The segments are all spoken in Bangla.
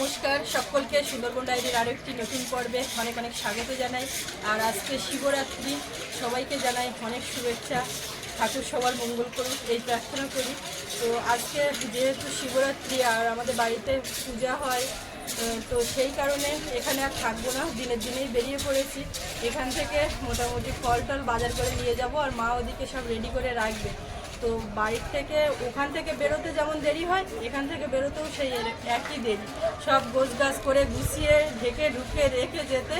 নমস্কার সকলকে, সুন্দরবন ডায়েরির আরও একটি নতুন পর্বে অনেক অনেক স্বাগত জানাই। আর আজকে শিবরাত্রি, সবাইকে জানাই অনেক শুভেচ্ছা। ঠাকুর সবার মঙ্গল করুক, এই প্রার্থনা করি। তো আজকে যেহেতু শিবরাত্রি আর আমাদের বাড়িতে পূজা হয় তো সেই কারণে এখানে আর থাকব না। দিনের দিনেই বেরিয়ে পড়েছি। এখান থেকে মোটামুটি ফল টল বাজার করে নিয়ে যাব আর মা ওদিকে সব রেডি করে রাখবে। তো বাড়ির থেকে ওখান থেকে বেরোতে যেমন দেরি হয়, এখান থেকে বেরোতেও সেই একই দেরি। সব গোছ গাছ করে গুছিয়ে ঢেকে ঢুকে রেখে যেতে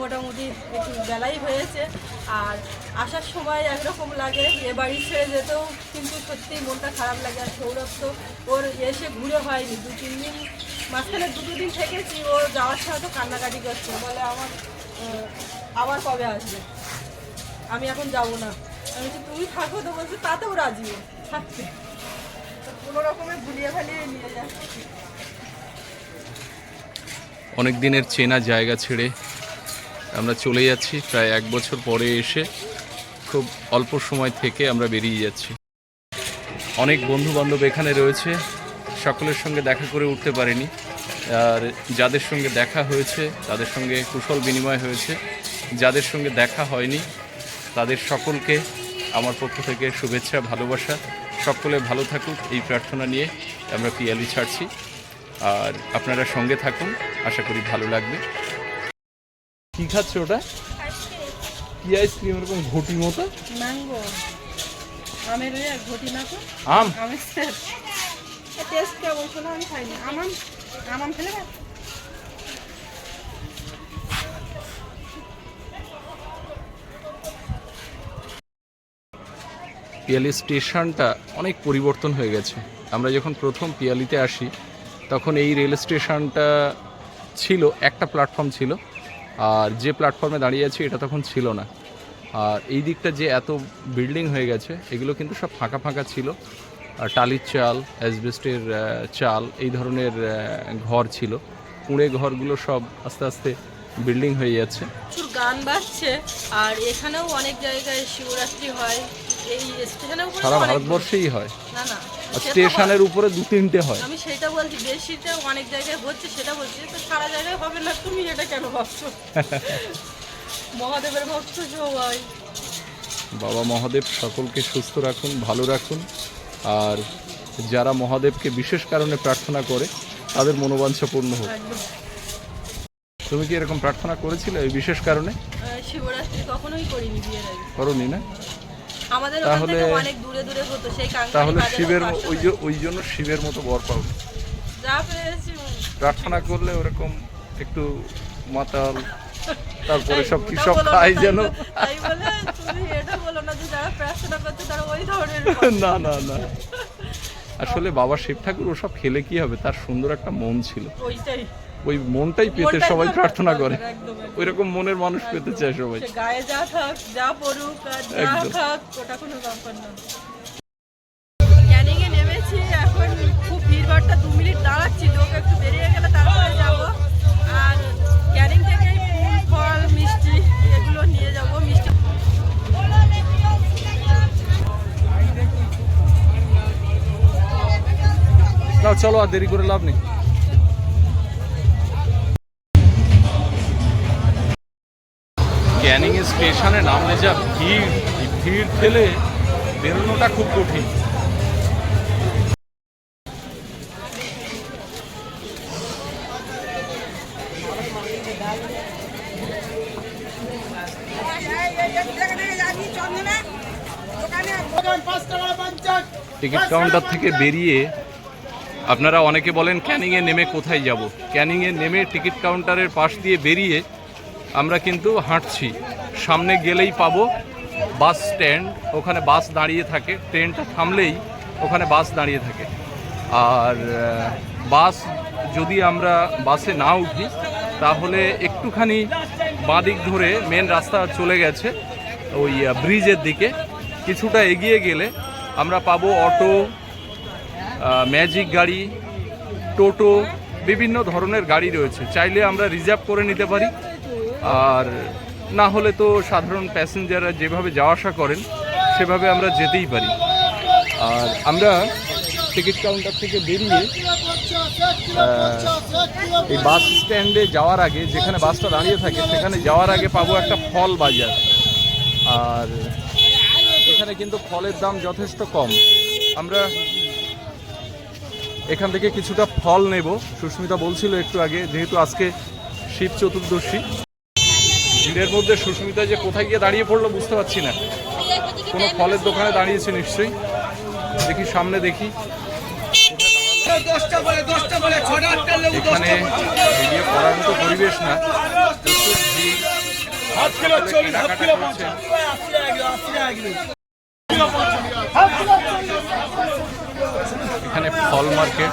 মোটামুটি একটু বেলাই হয়েছে। আর আসার সময় একরকম লাগে, এ বাড়ি ছেড়ে যেতেও কিন্তু সত্যি মনটা খারাপ লাগে। আর সৌরভ তো ওর এসে ঘুরে হয়নি। দু, তিন দিন, মাঝখানে দুটো দিন থেকেছি, ও যাওয়ার সময় তো কান্নাকাটি করছে। বলে আমার আবার কবে আসবে? আমি এখন যাব না। আমি থাকো তো বলছি তাতেও রাজি তো কোনো নিয়ে অনেক দিনের চেনা জায়গা ছেড়ে আমরা চলে যাচ্ছি। প্রায় এক বছর পরে এসে খুব অল্প সময় থেকে আমরা বেরিয়ে যাচ্ছি। অনেক বন্ধু বান্ধব এখানে রয়েছে। সকলের সঙ্গে দেখা করে উঠতে পারিনি। আর যাদের সঙ্গে দেখা হয়েছে, তাদের সঙ্গে কুশল বিনিময় হয়েছে। যাদের সঙ্গে দেখা হয়নি, তাদের সকলকে আমার পক্ষ থেকে শুভেচ্ছা ভালোবাসা। সকলে ভালো থাকুক এই প্রার্থনা নিয়ে আমরা পিয়ালি ছাড়ছি। আর আপনারা সঙ্গে থাকুন আশা করি ভালো লাগবে। কি খাচ্ছে ওটা? কি আইসক্রিম এরকম ঘটি মতো? ম্যাঙ্গো আমের ঘটি না তো? আম? আমের টেস্ট কেমন শোনো আমি খাইনি। আমাম আমাম খেলে পিয়ালি স্টেশনটা অনেক পরিবর্তন হয়ে গেছে। আমরা যখন প্রথম পিয়ালিতে আসি, তখন এই রেল স্টেশনটা ছিল, একটা প্ল্যাটফর্ম ছিল, আর যে প্ল্যাটফর্মে দাঁড়িয়ে আছি এটা তখন ছিল না। আর এই দিকটা যে এত বিল্ডিং হয়ে গেছে, এগুলো কিন্তু সব ফাঁকা ফাঁকা ছিল। আর টালির চাল, অ্যাসবেস্টের চাল, এই ধরনের ঘর ছিল। কুঁড়ে ঘরগুলো সব আস্তে আস্তে বিল্ডিং হয়ে যাচ্ছে। প্রচুর গান বাজছে, আর এখানেও অনেক জায়গায় শিবরাত্রি হয়। এই সারা ভারতবর্ষেই হয়। না স্টেশনের উপরে দু তিনটে হয়। আমি সেটা বলছি বেশিতে অনেক জায়গায় হচ্ছে সেটা বলছি তো সারা জায়গায় হবে না তুমি এটা কেন ভাবছ? মহাদেবের ভক্ত সবাই বাবা মহাদেব সকলকে সুস্থ রাখুন ভালো রাখুন। আর যারা মহাদেবকে বিশেষ কারণে প্রার্থনা করে তাদের মনোবাঞ্ছা পূর্ণ হোক। তুমি কি এরকম প্রার্থনা করেছিলে এই বিশেষ কারণে? শিবরাত্রি কখনোই করিনি বিয়ের আগে। করনি না? আমাদের ওখান থেকে অনেক দূরে দূরে হতো সেই কাঙ্গালি তাহলে শিবের ওই যে- ওই জন্য শিবের মতো বর পাও যা পেরেছি। প্রার্থনা করলে ওরকম একটু মাতাল তারপরে সব ওটা কি সব খাই যেন। না না না আসলে বাবা শিব ঠাকুর ওসব খেলে কি হবে? তার সুন্দর একটা মন ছিল। ওইটাই। ওই মনটাই পেতে সবাই প্রার্থনা করে। ওই রকম মনের মানুষ পেতে চায় সবাই। গায়ে যা থাক যা পড়ুক আর যা একদম। ওটা কোনো ব্যাপার না। ক্যানিং এ নেমেছি এখন খুব ভিড়ভাড়টা দু মিনিট দাঁড়াচ্ছি লোক একটু বেরিয়ে গেলে তারপরে যাব। আর ক্যানিং থেকে ফুল ফল মিষ্টি এগুলো নিয়ে যাব মিষ্টি না চলো আর দেরি করে লাভ নেই। ক্যানিং স্টেশনে নামলে যা ভিড় ভিড় ঠেলে বেরোনোটা খুব কঠিন। টিকিট কাউন্টার থেকে বেরিয়ে আপনারা অনেকে বলেন ক্যানিংয়ে নেমে কোথায় যাব? ক্যানিংয়ে নেমে টিকিট কাউন্টারের পাশ দিয়ে বেরিয়ে আমরা কিন্তু হাঁটছি। সামনে গেলেই পাবো বাস স্ট্যান্ড, ওখানে বাস দাঁড়িয়ে থাকে, ট্রেনটা থামলেই ওখানে বাস দাঁড়িয়ে থাকে। আর বাস যদি আমরা বাসে না উঠি, তাহলে একটুখানি বাঁদিক ধরে মেন রাস্তা চলে গেছে, ওই ব্রিজের দিকে। কিছুটা এগিয়ে গেলে আমরা পাবো অটো ম্যাজিক গাড়ি, টোটো, বিভিন্ন ধরনের গাড়ি রয়েছে। চাইলে আমরা রিজার্ভ করে নিতে পারি। আর না হলে তো সাধারণ প্যাসেঞ্জাররা যেভাবে যাওয়া আসা করেন, সেভাবে আমরা যেতেই পারি। আর আমরা টিকিট কাউন্টার থেকে বেরিয়ে এই বাস স্ট্যান্ডে যাওয়ার আগে, যেখানে বাসটা দাঁড়িয়ে থাকে, সেখানে যাওয়ার আগে পাবো একটা ফল বাজার। আর এখানে কিন্তু ফলের দাম যথেষ্ট কম। আমরা এখান থেকে কিছুটা ফল নেব। সুস্মিতা বলছিল একটু আগে, যেহেতু আজকে শিব চতুর্দশী। ভিড়ের মধ্যে সুস্মিতা যে কোথায় গিয়ে দাঁড়িয়ে পড়ল বুঝতে পারছি না। কোনো ফলের দোকানে দাঁড়িয়েছে নিশ্চয়ই। দেখি সামনে দেখি। এখানে ভিডিও করার মতো পরিবেশ না। এখানে ফল মার্কেট।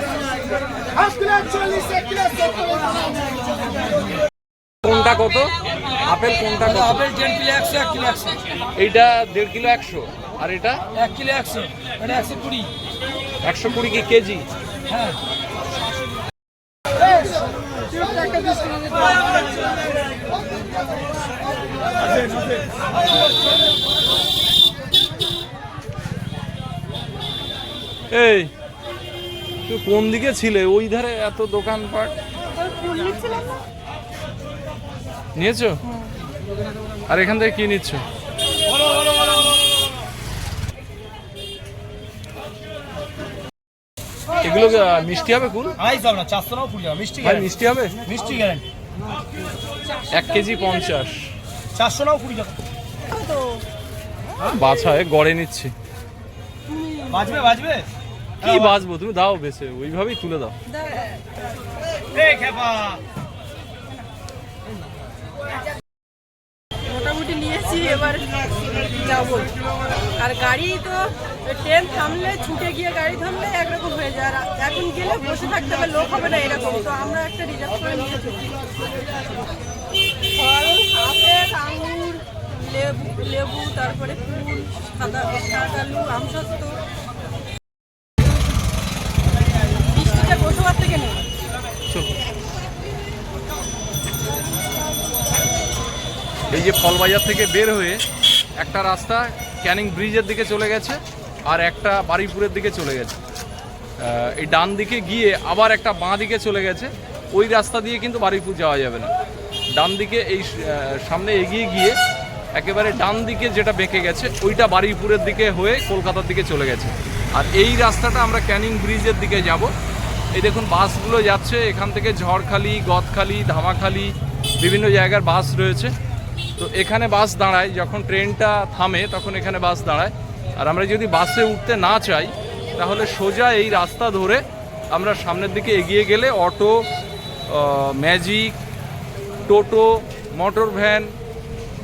কোনটা কত? আপেল কোনটা কত? আপেল দেড় কিলো একশো এক কিলো একশো। এইটা দেড় কিলো একশো। আর এটা? এক কিলো একশো এটা একশো কুড়ি। একশো কুড়ি কি কেজি? হ্যাঁ। এই তুই কোন দিকে ছিলে? ওই ধারে এত দোকানপাট। নিয়েছো? আর এখান থেকে কি নিচ্ছ? এগুলো মিষ্টি হবে কুল? মিষ্টি মিষ্টি হবে? মিষ্টি গ্যারেন্টি এক কেজি পঞ্চাশ। চারশো নাও কুড়ি টাকা। বাছায় গড়ে নিচ্ছি। বাজবে বাজবে? কি বাঁচবো তুমি দাও বেছে ওইভাবেই তুলে দাও। নিয়েছি এবার যাব। আর গাড়ি তো ট্রেন থামলে, ছুটে গিয়ে গাড়ি থামলে একরকম হয়ে যায়। আর এখন গেলে বসে থাকতে হবে, লোক হবে না এরকম। তো আমরা একটা রিজার্ভ করে নিয়েছি ফল, আপেল লেবু লেবু, তারপরে ফুল, সাদা শাক আলু আমসত্ব বৃষ্টিটা বসবার থেকে নেই চলো। এই যে ফলবাজার থেকে বের হয়ে একটা রাস্তা ক্যানিং ব্রিজের দিকে চলে গেছে আর একটা বারুইপুরের দিকে চলে গেছে। এই ডান দিকে গিয়ে আবার একটা বাঁ দিকে চলে গেছে। ওই রাস্তা দিয়ে কিন্তু বারুইপুর যাওয়া যাবে না। ডান দিকে এই সামনে এগিয়ে গিয়ে একেবারে ডান দিকে যেটা বেঁকে গেছে, ওইটা বারুইপুরের দিকে হয়ে কলকাতার দিকে চলে গেছে। আর এই রাস্তাটা আমরা ক্যানিং ব্রিজের দিকে যাব। এই দেখুন, বাসগুলো যাচ্ছে। এখান থেকে ঝড়খালি, গদখালি, ধামাখালি, বিভিন্ন জায়গার বাস রয়েছে। তো এখানে বাস দাঁড়ায়, যখন ট্রেনটা থামে তখন এখানে বাস দাঁড়ায়। আর আমরা যদি বাসে উঠতে না চাই, তাহলে সোজা এই রাস্তা ধরে আমরা সামনের দিকে এগিয়ে গেলে অটো ম্যাজিক, টোটো, মোটর ভ্যান,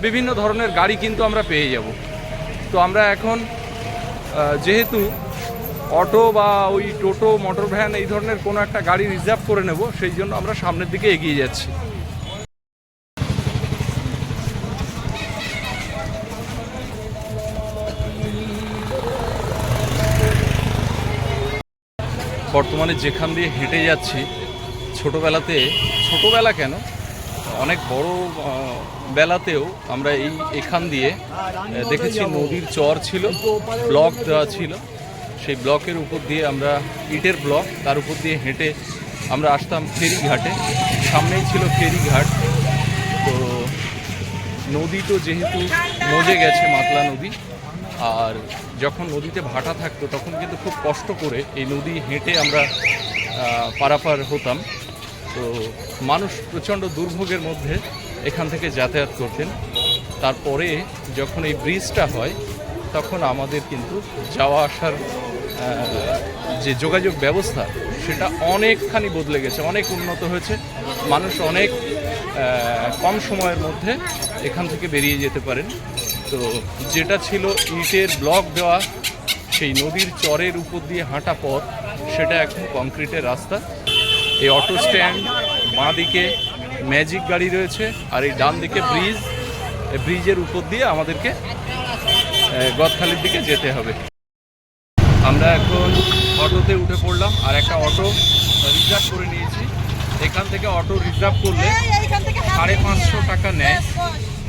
বিভিন্ন ধরনের গাড়ি কিন্তু আমরা পেয়ে যাব। তো আমরা এখন যেহেতু অটো বা ওই টোটো, মোটর ভ্যান এই ধরনের কোনো একটা গাড়ি রিজার্ভ করে নেব, সেই জন্য আমরা সামনের দিকে এগিয়ে যাচ্ছি। বর্তমানে যেখান দিয়ে হেঁটে যাচ্ছি, ছোটোবেলাতে, ছোটোবেলা কেন? অনেক বড় বেলাতেও আমরা এই, এখান দিয়ে দেখেছি নদীর চর ছিল, ব্লক দেওয়া ছিল। সেই ব্লকের উপর দিয়ে আমরা, ইটের ব্লক, তার উপর দিয়ে হেঁটে আমরা আসতাম ফেরিঘাটে। সামনেই ছিল ফেরিঘাট। তো নদী তো যেহেতু মজে গেছে, মাতলা নদী আর যখন নদীতে ভাটা থাকতো, তখন কিন্তু খুব কষ্ট করে এই নদী হেঁটে আমরা পারাপার হতাম। তো মানুষ প্রচণ্ড দুর্ভোগের মধ্যে এখান থেকে যাতায়াত করতেন। তারপরে যখন এই ব্রিজটা হয়, তখন আমাদের কিন্তু যাওয়া আসার যে যোগাযোগ ব্যবস্থা, সেটা অনেকখানি বদলে গেছে, অনেক উন্নত হয়েছে। মানুষ অনেক কম সময়ের মধ্যে এখান থেকে বেরিয়ে যেতে পারেন। তো যেটা ছিল ইটের ব্লক দেওয়া সেই নদীর চরের উপর দিয়ে হাঁটা পথ সেটা এখন কংক্রিটের রাস্তা। এই অটো স্ট্যান্ড বাঁ দিকে ম্যাজিক গাড়ি রয়েছে আর এই ডান দিকে ব্রিজ ব্রিজের উপর দিয়ে আমাদেরকে গদখালির দিকে যেতে হবে। আমরা এখন অটোতে উঠে পড়লাম আর একটা অটো রিজার্ভ করে নিয়েছি। এখান থেকে অটো রিজার্ভ করলে সাড়ে পাঁচশো টাকা নেয়।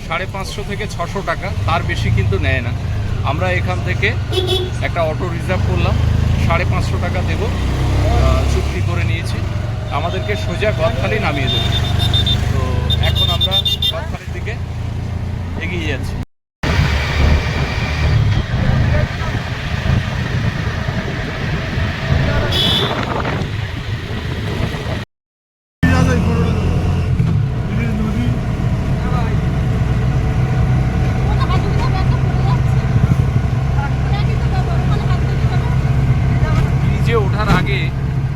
সাড়ে পাঁচশো থেকে ছশো টাকা, তার বেশি কিন্তু নেয় না। আমরা এখান থেকে একটা অটো রিজার্ভ করলাম, সাড়ে পাঁচশো টাকা দেব চুক্তি করে নিয়েছি। আমাদেরকে সোজা গদখালি নামিয়ে দেবে। তো এখন আমরা গদখালির দিকে এগিয়ে যাচ্ছি ব্রিজে ওঠার আগে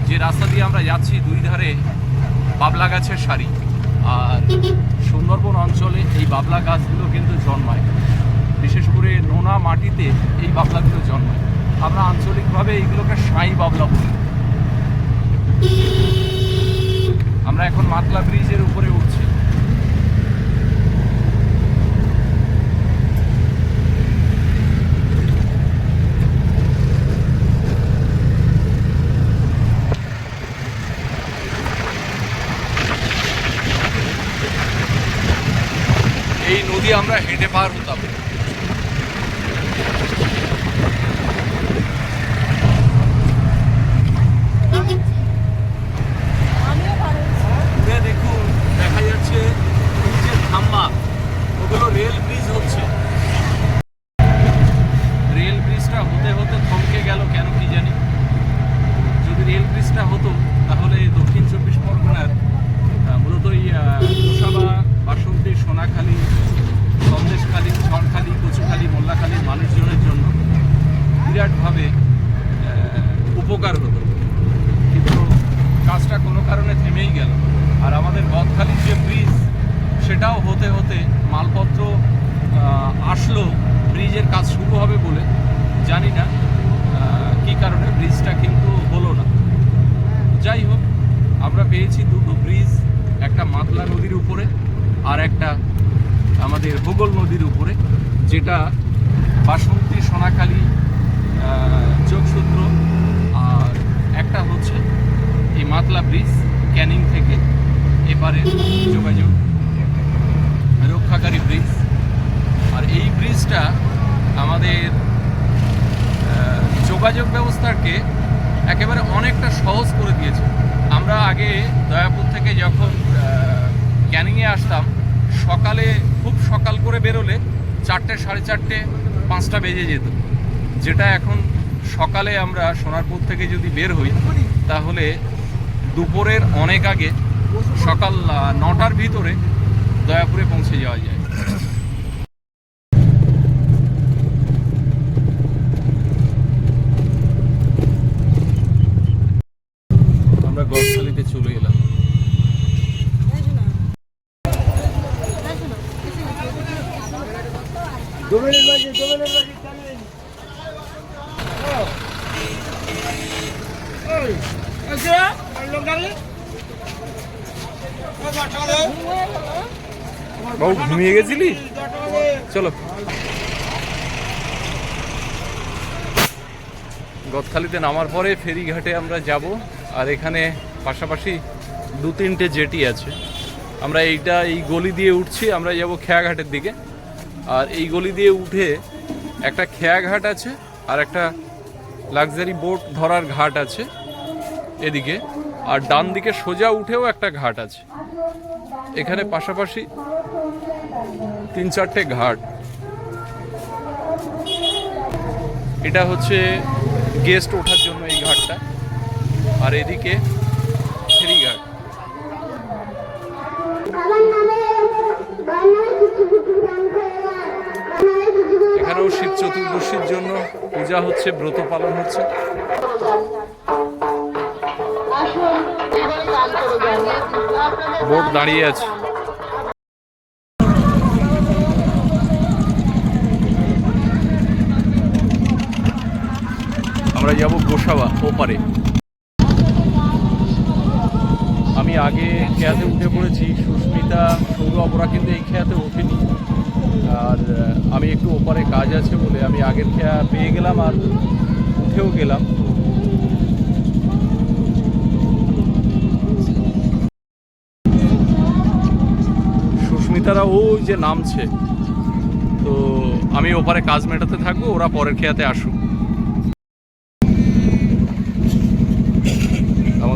যে রাস্তা দিয়ে আমরা যাচ্ছি, দুই ধারে বাবলা গাছের সারি। আর সুন্দরবন অঞ্চলে এই বাবলা গাছগুলো কিন্তু জন্মায়। বিশেষ করে নোনা মাটিতে এই বাবলাগুলো জন্মায়। আমরা আঞ্চলিকভাবে এইগুলোকে সাঁই বাবলা বলি। আমরা এখন মাতলা ব্রিজের উপরে উঠছি। নদী আমরা হেঁটে পার হতাম দূরে দেখুন দেখা যাচ্ছে ব্রিজের খাম্বা ওগুলো রেল ব্রিজ হচ্ছে রেল ব্রিজটা হতে হতে থমকে গেল কেন কি জানি যদি রেল ব্রিজটা হতো তাহলে এই দক্ষিণ চব্বিশ পরগনার আহ, মূলত এই আহ, গোসাবা বাসন্তী সোনাখালী সন্দেশখালী ঝড়খালী কচুখালী মোল্লাখালীর মানুষজনের জন্য বিরাটভাবে আহ, উপকার হতো কিন্তু কাজটা কোনো কারণে থেমেই গেল আর আমাদের গদখালির যে ব্রিজ সেটাও হতে হতে মালপত্র আসলো, ব্রিজের কাজ শুরু হবে বলে জানি না কি কারণে ব্রিজটা কিন্তু হলো না। যাই হোক, আমরা পেয়েছি দুটো ব্রিজ, একটা মাতলা নদীর উপরে আর একটা আমাদের ভূগোল নদীর উপরে, যেটা বাসন্তী সোনাখালী যোগসূত্র আর একটা হচ্ছে এই মাতলা ব্রিজ ক্যানিং থেকে এবারে যোগাযোগ। রক্ষাকারী ব্রিজ। আর এই ব্রিজটা আমাদের যোগাযোগ ব্যবস্থাকে একেবারে অনেকটা সহজ করে দিয়েছে। আমরা আগে দয়াপুর থেকে যখন ক্যানিংয়ে আসতাম, সকালে, খুব সকাল করে বেরোলে চারটে, সাড়ে চারটে, পাঁচটা বেজে যেত। যেটা এখন সকালে আমরা সোনারপুর থেকে যদি বের হই, তাহলে দুপুরের অনেক আগে সকাল নটার ভিতরে দয়াপুরে পৌঁছে যাওয়া যায়। আমরা গদখালিতে চলে এলাম। বাবু, ঘুমিয়ে গেছিলি? চলো। গদখালিতে নামার পরে ফেরিঘাটে আমরা যাব, আর এখানে পাশাপাশি দু তিনটে জেটি আছে। আমরা এইটা, এই গলি দিয়ে উঠছি, আমরা যাব খেয়াঘাটের দিকে। আর এই গলি দিয়ে উঠে একটা খেয়াঘাট আছে, আর একটা লাক্সারি বোট ধরার ঘাট আছে এদিকে। আর ডান দিকে সোজা উঠেও একটা ঘাট আছে। এখানে পাশাপাশি তিন চারটে ঘাট। এটা হচ্ছে গেস্ট ওঠার জন্য এই ঘাটটা। আর এদিকে ফেরিঘাট এখানেও শিব চতুর্দশীর জন্য পূজা হচ্ছে ব্রত পালন হচ্ছে। বোট দাঁড়িয়ে আছে। আমরা যাব গোসাবা, ওপারে। আমি আগে খেয়াতে উঠে পড়েছি, সুস্মিতা, সৌরভ ওরা কিন্তু এই খেয়াতে ওঠেনি। আর আমি একটু ওপারে কাজ আছে বলে আমি আগের খেয়া পেয়ে গেলাম আর উঠেও গেলাম। সুস্মিতারা ওই যে নামছে। তো আমি ওপারে কাজ মেটাতে থাকব, ওরা পরের খেয়াতে আসুক।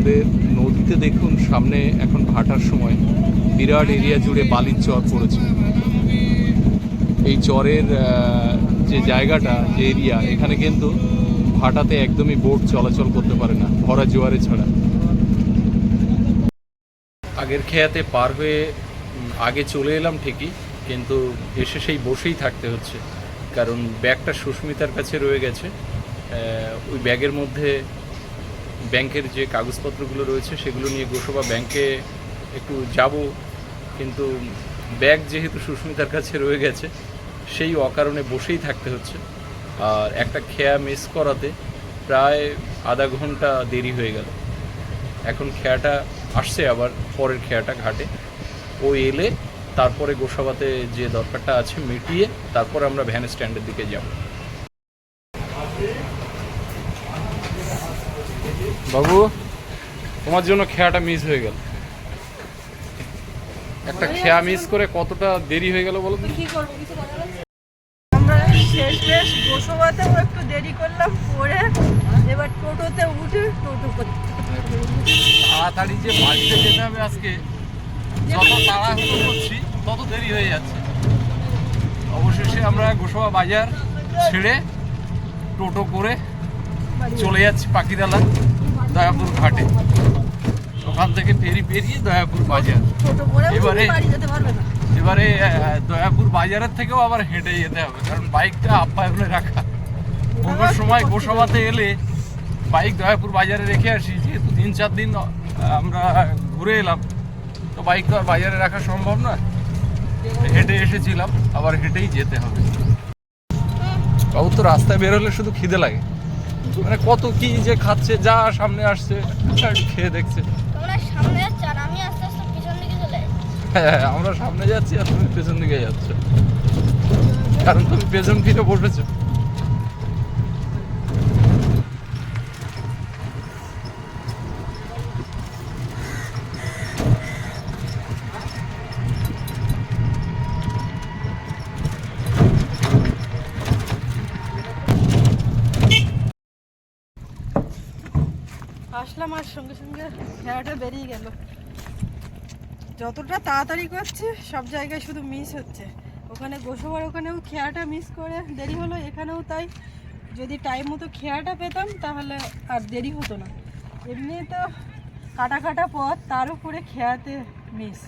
আমাদের নদীতে দেখুন, সামনে এখন ভাটার সময়। বিরাট এরিয়া জুড়ে বালির চর পড়েছে। এই চরের যে জায়গাটা, যে এরিয়া, এখানে কিন্তু ভাটাতে একদমই বোট চলাচল করতে পারে না, ভরা জোয়ারে ছাড়া। আগের খেয়াতে পার হয়ে আগে চলে এলাম ঠিকই, কিন্তু এসে সেই বসেই থাকতে হচ্ছে। কারণ ব্যাগটা সুস্মিতার কাছে রয়ে গেছে। ওই ব্যাগের মধ্যে ব্যাংকের যে কাগজপত্রগুলো রয়েছে, সেগুলো নিয়ে গোসবা ব্যাংকে একটু যাব। কিন্তু ব্যাগ যেহেতু সুস্মিতার কাছে রয়ে গেছে, সেই অকারণে বসেই থাকতে হচ্ছে। আর একটা খেয়া মিস করাতে প্রায় আধা ঘণ্টা দেরি হয়ে গেল। এখন খেয়াটা আসছে আবার, পরের খেয়াটা ঘাটে। ও এলে তারপরে গোসাবাতে যে দরকারটা আছে, মিটিয়ে তারপরে আমরা ভ্যান স্ট্যান্ডের দিকে যাব। বাবু তোমার জন্য খেয়াটা মিস হয়ে গেল। একটা খেয়া মিস করে কতটা দেরি হয়ে গেল বলো? কি করব কিছু আমরা শেষ শেষ গোসবাতেও একটু দেরি করলাম পরে এবার টোটোতে উঠে টোটো করতে। তাড়াতাড়ি যে বাড়িতে যেতে হবে আজকে যত তাড়াহুড়ো করছি তত দেরি হয়ে যাচ্ছে। অবশেষে আমরা গোসবা বাজার ছেড়ে টোটো করে চলে যাচ্ছি পাখিরালা দয়াপুর ঘাটে। ওখান থেকে ফেরি পেরিয়ে দয়াপুর বাজার। এবারে- না। এবারে দয়াপুর বাজারের থেকেও আবার হেঁটে যেতে হবে কারণ বাইকটা আপ্যায়নে রাখা। কোনো সময় গোসবাতে এলে বাইক দয়াপুর বাজারে রেখে আসি যেহেতু তিন চার দিন আমরা ঘুরে এলাম। তো বাইক তো আর বাজারে রাখা সম্ভব নয়। হেঁটে এসেছিলাম আবার হেঁটেই যেতে হবে। বাবু তো রাস্তায় বেরোলে শুধু খিদে লাগে। মানে কত কি যে খাচ্ছে যা সামনে আসছে খেয়ে দেখছে। তোমরা সামনে যাচ্ছ আর আমি আস্তে আস্তে পিছন দিকে চলে হ্যাঁ আমরা সামনে যাচ্ছি আর তুমি পেছন দিকে যাচ্ছ। কারণ তুমি পেছন ফিরে বসেছো। সঙ্গে খেলাটা বেরিয়ে গেল। যতটা তাড়াতাড়ি করছে, সব জায়গায় শুধু মিস হচ্ছে। ওখানে গোসবার ওখানেও খেয়াটা মিস করে দেরি হলো, এখানেও তাই। যদি টাইম মতো খেয়াটা পেতাম, তাহলে আর দেরি হতো না। এমনি তো কাটা কাটা পথ, তার উপরে খেয়াতে মিস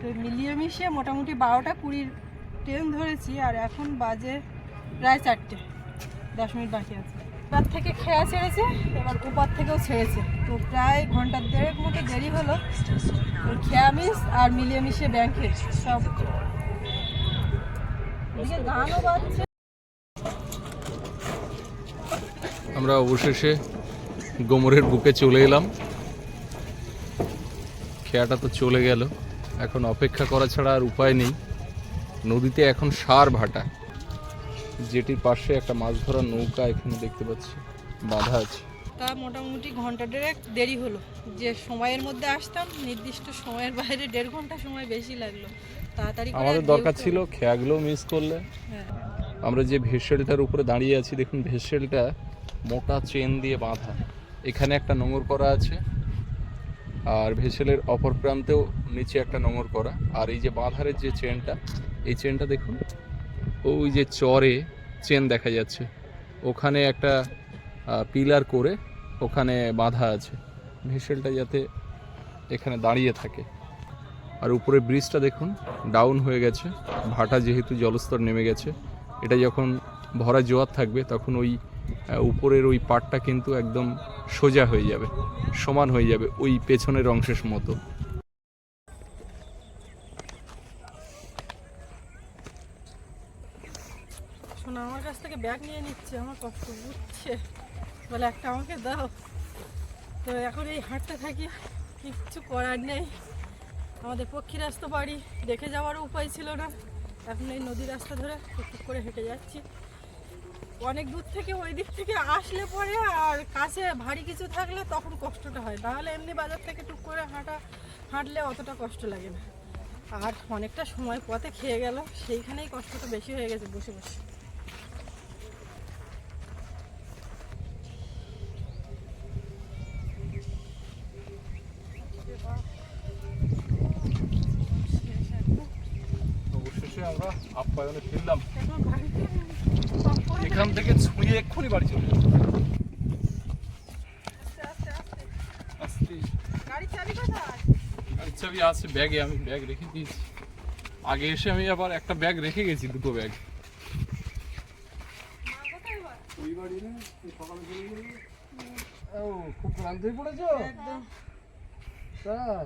তো মিলিয়ে মিশিয়ে মোটামুটি বারোটা কুড়ির ট্রেন ধরেছি, আর এখন বাজে প্রায় চারটে। দশ মিনিট বাকি আছে। এবার থেকে খেয়া ছেড়েছে, এবার ওপার থেকেও ছেড়েছে। তো প্রায় ঘণ্টা দেড়েক মতো দেরি হলো। খেয়া মিস আর মিলিয়ে মিশিয়ে ব্যাংকে সব গানও বাজছে আমরা অবশেষে গোমরের বুকে চলে এলাম। খেয়াটা তো চলে গেল। এখন অপেক্ষা করা ছাড়া আর উপায় নেই। নদীতে এখন সার ভাটা। যেটির পাশে একটা মাছ ধরার নৌকা এখানে দেখতে পাচ্ছি বাঁধা আছে। তা মোটামুটি ঘণ্টা দেড়েক দেরি হলো। যে সময়ের মধ্যে আসতাম নির্দিষ্ট সময়ের বাইরে দেড় ঘণ্টা সময় বেশি লাগল। তাড়াতাড়ি আমাদের দরকার ছিল খেয়াগুলো মিস করলে। হ্যাঁ। আমরা যে ভেসেলটার উপরে দাঁড়িয়ে আছি দেখুন ভেসেলটা মোটা চেন দিয়ে বাঁধা। এখানে একটা নোঙর করা আছে আর ভেসেলের অপর প্রান্তেও নিচে একটা নোংর করা। আর এই যে বাঁধারের যে চেনটা এই চেনটা দেখুন ওই যে চরে চেন দেখা যাচ্ছে। ওখানে একটা পিলার করে ওখানে বাঁধা আছে। ভেসেলটা যাতে এখানে দাঁড়িয়ে থাকে। আর উপরে ব্রিজটা দেখুন, ডাউন হয়ে গেছে। ভাটা যেহেতু জলস্তর নেমে গেছে, এটা যখন ভরা জোয়ার থাকবে, তখন ওই উপরের ওই পাটটা কিন্তু একদম সোজা হয়ে যাবে, সমান হয়ে যাবে ওই পেছনের অংশের মতো শোনো আমার কাছ থেকে ব্যাগ নিয়ে নিচ্ছে, আমার কষ্ট বুঝছে বলে, একটা আমাকে দাও। তো এখন এই হাঁটতে থাকি, কিচ্ছু করার নেই। আমাদের পক্ষী রাস্তা বাড়ি, দেখে যাওয়ারও উপায় ছিল না। এখন এই নদী রাস্তা ধরে টুকটুক করে হেঁটে যাচ্ছি। অনেক দূর থেকে ওই দিক থেকে আসলে পরে আর কাছে ভারী কিছু থাকলে তখন কষ্টটা হয়। তাহলে এমনি বাজার থেকে টুক করে হাঁটা, হাঁটলে অতটা কষ্ট লাগে না। আর অনেকটা সময় পথে খেয়ে গেল, সেইখানেই কষ্টটা বেশি হয়ে গেছে বসে বসে। আপ্যায়নে ফিরলাম। এখান থেকে ছুঁয়ে এক্ষুনি বাড়ি চলে যাব। গাড়ির চাবি আছে ব্যাগে আমি ব্যাগ রেখে দিয়েছি। আগে এসে আমি আবার একটা ব্যাগ রেখে গেছি দুটো ব্যাগ। খুব ক্লান্ত হয়ে পড়েছো? একদম। তাই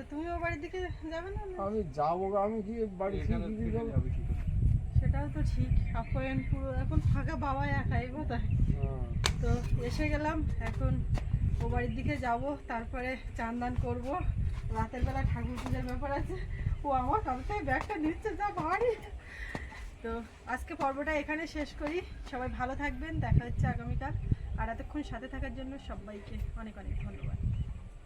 তো তুমি ও বাড়ির দিকে যাবে না? আমি যাব আমি কি বাড়ি থেকে যাব? সেটাও তো ঠিক আপ্যায়ন পুরো এখন ফাঁকা বাবা একাই কোথায় হ্যাঁ। তো এসে গেলাম এখন ও বাড়ির দিকে যাব তারপরে চান দান করব। রাতের বেলা ঠাকুর পূজার ব্যাপার আছে। ও আমার কাছ থেকে ব্যাগটা নিচ্ছে যা ভারী। তো আজকে পর্বটা এখানে শেষ করি। সবাই ভালো থাকবেন দেখা হচ্ছে আগামীকাল। আর এতক্ষণ সাথে থাকার জন্য সবাইকে অনেক অনেক ধন্যবাদ।